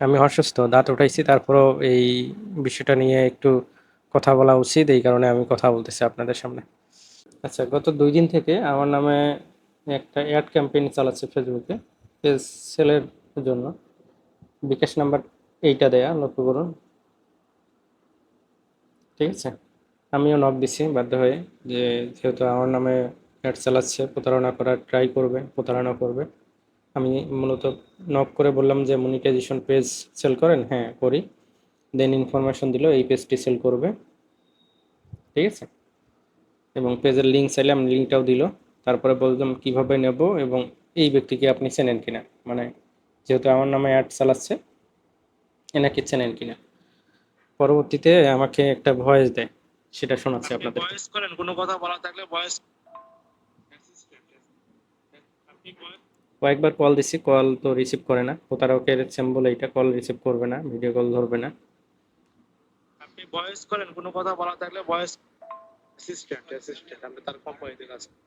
আমি অসুস্থ, দাঁত উঠাইছি, তারপরও এই বিষয়টা নিয়ে একটু কথা বলা উচিত, এই কারণে আমি কথা বলতেছি আপনাদের সামনে। আচ্ছা গত দুই দিন থেকে আমার নামে একটা অ্যাড ক্যাম্পেইন চালাচ্ছে ফেসবুকে পেজ সেলের জন্য। বিকাশ নাম্বার এইটা দেয়া, লক্ষ্য করুন। ঠিক আছে? আমিও নক দিছি, বাধ্য হয়ে, যে যেহেতু আমার নামে অ্যাড চালাচ্ছে, প্রতারণা করার ট্রাই করবে, প্রতারণা করবে। আমি মূলত নক করে বললাম যে মনিটাইজেশন পেজ সেল করেন হ্যাঁ করি। দেন ইনফরমেশন দিল এই পেজটি সেল করবে। ঠিক আছে? এবং পেজের লিঙ্ক চাইলে আমি লিঙ্কটাও দিল। তারপরে বললাম কীভাবে নেব এবং এই ব্যক্তিকে আপনি চেনেন কিনা? মানে যেহেতু আমার নামে অ্যাড চালাচ্ছে এনাকে চেনেন কিনা? পরবর্তীতে আমাকে একটা ভয়েস দেয় সেটা শোনাচ্ছি আপনি আপনাদের। ভয়েস করেন কোনো কথা বলা থাকলে ভয়েস আপনি voice- কয়েকবার কল দিছি কল তো রিসিভ করে না। প্রতারকের সিম্বল এইটা কল রিসিভ করবে না ভিডিও কল ধরবে না। আপনি ভয়েস করেন কোনো কথা বলা থাকলে ভয়েস অ্যাসিস্ট্যান্ট অ্যাসিস্ট্যান্ট আপনি তার কোম্পানিতে কাজ করেন।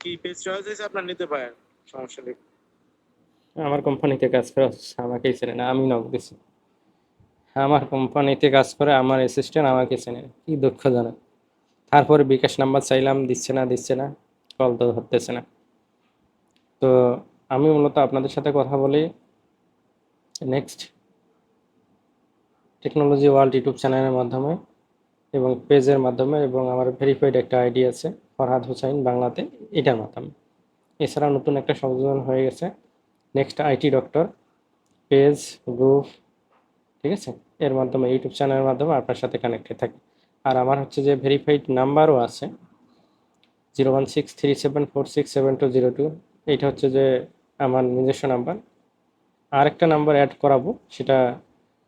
কি পেজ চয়েস হয়েছে আপনার নিতে পারেন? সমস্যা নেই। আমার কোম্পানিতে কাজ করে আমাকেই চেনে না আমি নক দিছি। আমার কোম্পানিতে কাজ করে আমার অ্যাসিস্ট্যান্ট আমাকে চেনে। কি দুঃখজনক। তারপরে বিকাশ নাম্বার চাইলাম দিচ্ছে না দিচ্ছে না কল তো ধরতেছে না। তো আমি মূলত আপনাদের সাথে কথা বলি নেক্সট টেকনোলজি ওয়ার্ল্ড ইউটিউব চ্যানেলের মাধ্যমে এবং পেজের মাধ্যমে এবং আমার ভেরিফাইড একটা আইডি আছে ফরহাদ হুসাইন বাংলাতে। এটার মাধ্যমে। এছাড়া নতুন একটা সংযোজন হয়ে গেছে next IT doctor page group ঠিক আছে? এর মাধ্যমে, ইউটিউব চ্যানেলের মাধ্যমে আপনার সাথে কানেক্টেড থাকি। আর আমার হচ্ছে যে ভেরিফাইড নাম্বারও আছে zero one six three seven four six seven two zero two এইটা হচ্ছে যে আমার নিজস্ব নাম্বার। আরেকটা নাম্বার অ্যাড করাবো, সেটা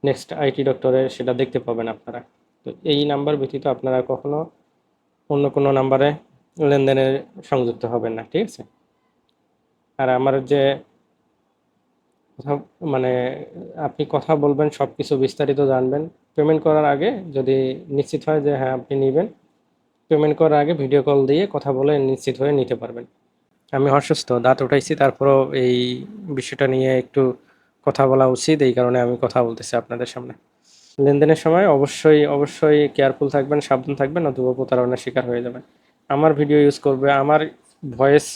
নেক্সট আইটি ডক্টরে সেটা দেখতে পাবেন আপনারা। তো এই নাম্বার ব্যতীত আপনারা কখনো অন্য কোনো নাম্বারে লেনদেনে সংযুক্ত হবেন না, ঠিক আছে? আর আমার যে কথা মানে আপনি কথা বলবেন সব কিছু বিস্তারিত জানবেন পেমেন্ট করার আগে যদি নিশ্চিত হয় যে হ্যাঁ আপনি নেবেন পেমেন্ট করার আগে ভিডিও কল দিয়ে কথা বলে নিশ্চিত হয়ে নিতে পারবেন। আমি অসুস্থ, দাঁত উঠাইছি, তারপরও এই বিষয়টা নিয়ে একটু কথা বলা উচিত, এই কারণে আমি কথা বলতেছি আপনাদের সামনে। লেনদেনের সময় অবশ্যই অবশ্যই কেয়ারফুল থাকবেন, সাবধান থাকবেন নতুবা প্রতারণার শিকার হয়ে যাবেন। আমার ভিডিও ইউজ করবে, আমার ভয়েস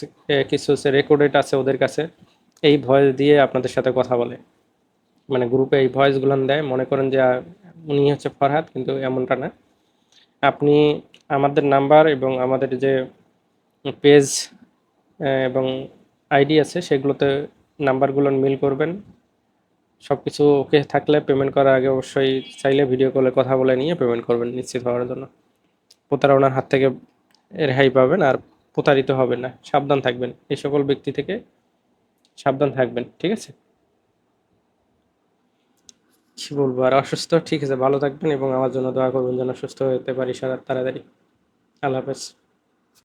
কিছু রেকর্ডেড আছে ওদের কাছে, এই ভয়েস দিয়ে আপনাদের সাথে কথা বলে। মানে গ্রুপে এই ভয়েসগুলো দেয়, মনে করেন যে উনি হচ্ছে ফরহাদ, কিন্তু এমনটা না। আপনি আমাদের নাম্বার এবং আমাদের যে, পেজ এবং আইডি আছে, সেগুলোতে নাম্বারগুলো মিল করবেন। সব কিছু ওকে থাকলে পেমেন্ট করার আগে অবশ্যই চাইলে ভিডিও কলে কথা বলে নিয়ে পেমেন্ট করবেন নিশ্চিত হওয়ার জন্য। প্রতারণার হাত থেকে রেহাই পাবেন আর প্রতারিত হবেন না, সাবধান থাকবেন। এই সকল ব্যক্তি থেকে সাবধান থাকবেন, ঠিক আছে? কি বলব, আর অসুস্থ, ঠিক আছে, ভালো থাকবেন এবং আমার জন্য দোয়া করবেন যেন সুস্থ হতে পারি সারা তাড়াতাড়ি। আল্লাহ হাফেজ।